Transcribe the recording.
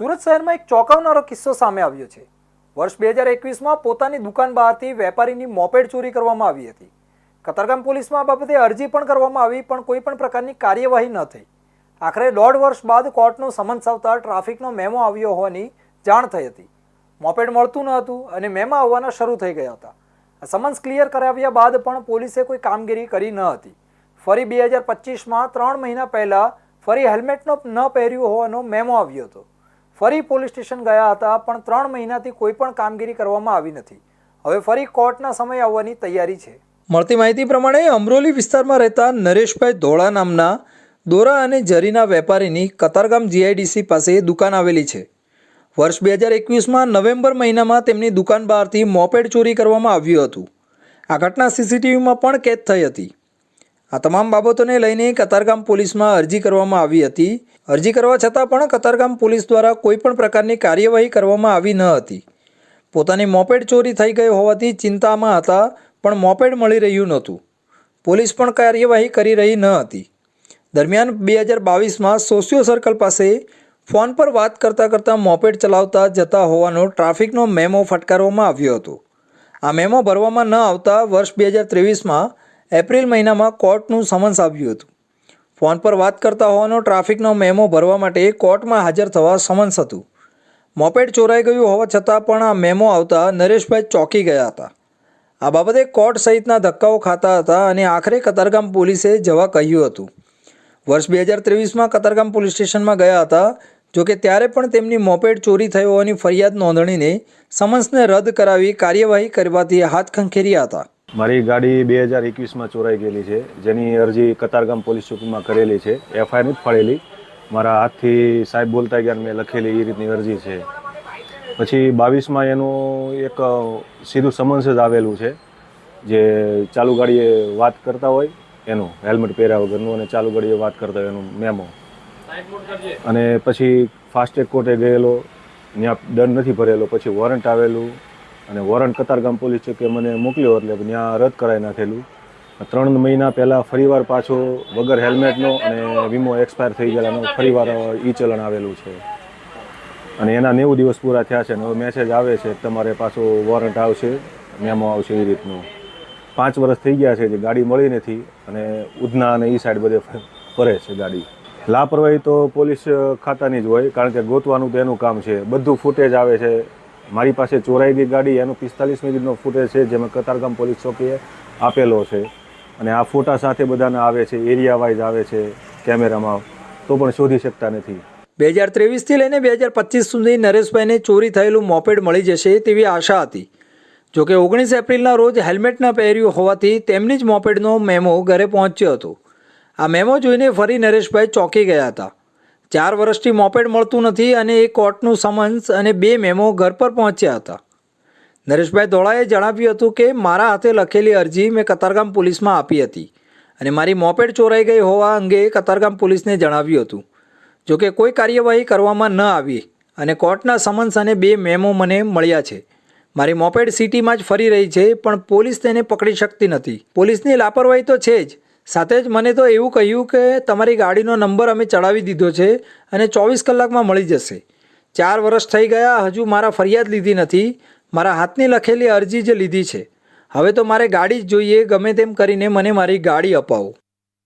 સુરત શહેરમાં એક ચોંકાવનારો કિસ્સો સામે આવ્યો છે. વર્ષ બે હજાર એકવીસમાં પોતાની દુકાન બહારથી વેપારીની મોપેડ ચોરી કરવામાં આવી હતી. કતારગામ પોલીસમાં આ બાબતે અરજી પણ કરવામાં આવી, પણ કોઈ પણ પ્રકારની કાર્યવાહી ન થઈ. આખરે દોઢ વર્ષ બાદ કોર્ટનો સમન્સ આવતા ટ્રાફિકનો મેમો આવ્યો હોવાની જાણ થઈ હતી. મોપેડ મળતું ન હતું અને મેમો આવવાના શરૂ થઈ ગયા હતા. સમન્સ ક્લિયર કરાવ્યા બાદ પણ પોલીસે કોઈ કામગીરી કરી ન હતી. ફરી બે હજાર પચીસમાં ત્રણ મહિના પહેલાં ફરી હેલ્મેટનો ન પહેર્યું હોવાનો મેમો આવ્યો હતો. ફરી પોલીસ સ્ટેશન ગયા હતા, પણ ત્રણ મહિનાથી કોઈ પણ કામગીરી કરવામાં આવી નથી. હવે ફરી કોર્ટના સમય આવવાની તૈયારી છે. મળતી માહિતી પ્રમાણે અમરોલી વિસ્તારમાં રહેતા નરેશભાઈ ધોળા નામના દોરા અને જરીના વેપારીની કતારગામ જીઆઈડીસી પાસે દુકાન આવેલી છે. વર્ષ બે હજાર એકવીસમાં નવેમ્બર મહિનામાં તેમની દુકાન બહારથી મોપેડ ચોરી કરવામાં આવ્યું હતું. આ ઘટના સીસીટીવીમાં પણ કેદ થઈ હતી. આ તમામ બાબતોને લઈને કતારગામ પોલીસમાં અરજી કરવામાં આવી હતી. અરજી કરવા છતાં પણ કતારગામ પોલીસ દ્વારા કોઈપણ પ્રકારની કાર્યવાહી કરવામાં આવી ન હતી. પોતાની મોપેડ ચોરી થઈ ગઈ હોવાથી ચિંતામાં હતા, પણ મોપેડ મળી રહ્યું નહોતું. પોલીસ પણ કાર્યવાહી કરી રહી ન હતી. દરમિયાન બે હજાર બાવીસમાં સોશિયો સર્કલ પાસે ફોન પર વાત કરતાં કરતાં મોપેડ ચલાવતા જતા હોવાનો ટ્રાફિકનો મેમો ફટકારવામાં આવ્યો હતો. આ મેમો ભરવામાં ન આવતા વર્ષ બે હજાર ત્રેવીસમાં એપ્રિલ મહિનામાં કોર્ટનું સમન્સ આવ્યું હતું. ફોન પર વાત કરતા હોવાનો ટ્રાફિકનો મેમો ભરવા માટે કોર્ટમાં હાજર થવા સમન્સ હતું. મોપેડ ચોરાઈ ગયું હોવા છતાં પણ આ મેમો આવતા નરેશભાઈ ચોંકી ગયા હતા. આ બાબતે કોર્ટ સહિતના ધક્કાઓ ખાતા હતા અને આખરે કતારગામ પોલીસે જવા કહ્યું હતું. વર્ષ બે હજાર ત્રેવીસમાં કતારગામ પોલીસ સ્ટેશનમાં ગયા હતા જોકે ત્યારે પણ તેમની મોપેડ ચોરી થઈ હોવાની ફરિયાદ નોંધણીને સમન્સને રદ કરાવી કાર્યવાહી કરવાથી હાથ ખંખેર્યા હતા. મારી ગાડી બે હજાર એકવીસમાં ચોરાઈ ગયેલી છે. જેની અરજી કતારગામ પોલીસ ચોકીમાં કરેલી છે. એફઆઈઆર નથી ફાડેલી મારા હાથથી સાહેબ બોલતા ગયા મેં લખેલી એ રીતની અરજી છે. પછી બાવીસમાં એનું એક સીધું સમન્સ જ આવેલું છે. જે ચાલુ ગાડીએ વાત કરતા હોય, એનું હેલ્મેટ પહેર્યા વગરનું અને ચાલુ ગાડીએ વાત કરતા હોય એનું મેમો અને પછી ફાસ્ટેગ કોર્ટે ગયેલો. ત્યાં દંડ નથી ભરેલો. પછી વોરંટ આવેલું. અને વોરંટ કતારગામ પોલીસ ચોકે મને મોકલ્યો એટલે ત્યાં રદ કરાવી નાખેલું. ત્રણ મહિના પહેલાં ફરીવાર પાછો વગર હેલ્મેટનો અને વીમો એક્સપાયર થઈ ગયેલાનો ફરીવાર ઈ ચલણ આવેલું છે. અને એના નેવું દિવસ પૂરા થયા છે અને હવે મેસેજ આવે છે તમારે પાછો વોરંટ આવશે, મેમો આવશે એ રીતનું. પાંચ વર્ષ થઈ ગયા છે જે ગાડી મળી નથી અને ઉધના અને એ સાઈડ બધે ફરે છે ગાડી. લાપરવાહી તો પોલીસ ખાતાની જ હોય કારણ કે ગોતવાનું તો એનું કામ છે. બધું ફૂટેજ આવે છે. મારી પાસે ચોરાઈ ગાડી, એનો પિસ્તાલીસ મિનિટનો ફૂટેજ છે, જેમાં કતારગામ પોલીસ ચોકીએ આપેલો છે. અને આ ફોટા સાથે બધાને આવે છે એરિયા વાઇઝ આવે છે, કેમેરામાં. તો પણ શોધી શકતા નથી. બે હજાર ત્રેવીસથી લઈને બે હજાર પચીસ સુધી નરેશભાઈને ચોરી થયેલું મોપેડ મળી જશે તેવી આશા હતી. જોકે ઓગણીસ એપ્રિલના રોજ હેલ્મેટ ન પહેર્યું હોવાથી તેમની જ મોપેડનો મેમો ઘરે પહોંચ્યો હતો. આ મેમો જોઈને ફરી નરેશભાઈ ચોંકી ગયા હતા. ચાર વર્ષથી મોપેડ મળતું નથી અને એ કોર્ટનું સમન્સ અને બે મેમો ઘર પર પહોંચ્યા હતા. નરેશભાઈ ધોળાએ જણાવ્યું હતું કે, મારા હાથે લખેલી અરજી મેં કતારગામ પોલીસમાં આપી હતી અને મારી મોપેડ ચોરાઈ ગઈ હોવા અંગે કતારગામ પોલીસને જણાવ્યું હતું. જોકે કોઈ કાર્યવાહી કરવામાં ન આવી અને કોર્ટના સમન્સ અને બે મેમો મને મળ્યા છે. મારી મોપેડ સિટીમાં જ ફરી રહી છે, પણ પોલીસ તેને પકડી શકતી નથી. પોલીસની લાપરવાહી તો છે જ સાથે જ મને તો એવું કહ્યું કે તમારી ગાડીનો નંબર અમે ચડાવી દીધો છે અને ચોવીસ કલાકમાં મળી જશે. ચાર વર્ષ થઈ ગયા, હજુ મારા ફરિયાદ લીધી નથી. મારા હાથની લખેલી અરજી જ લીધી છે. હવે તો મારે ગાડી જ જોઈએ, ગમે તેમ કરીને મને મારી ગાડી અપાવો.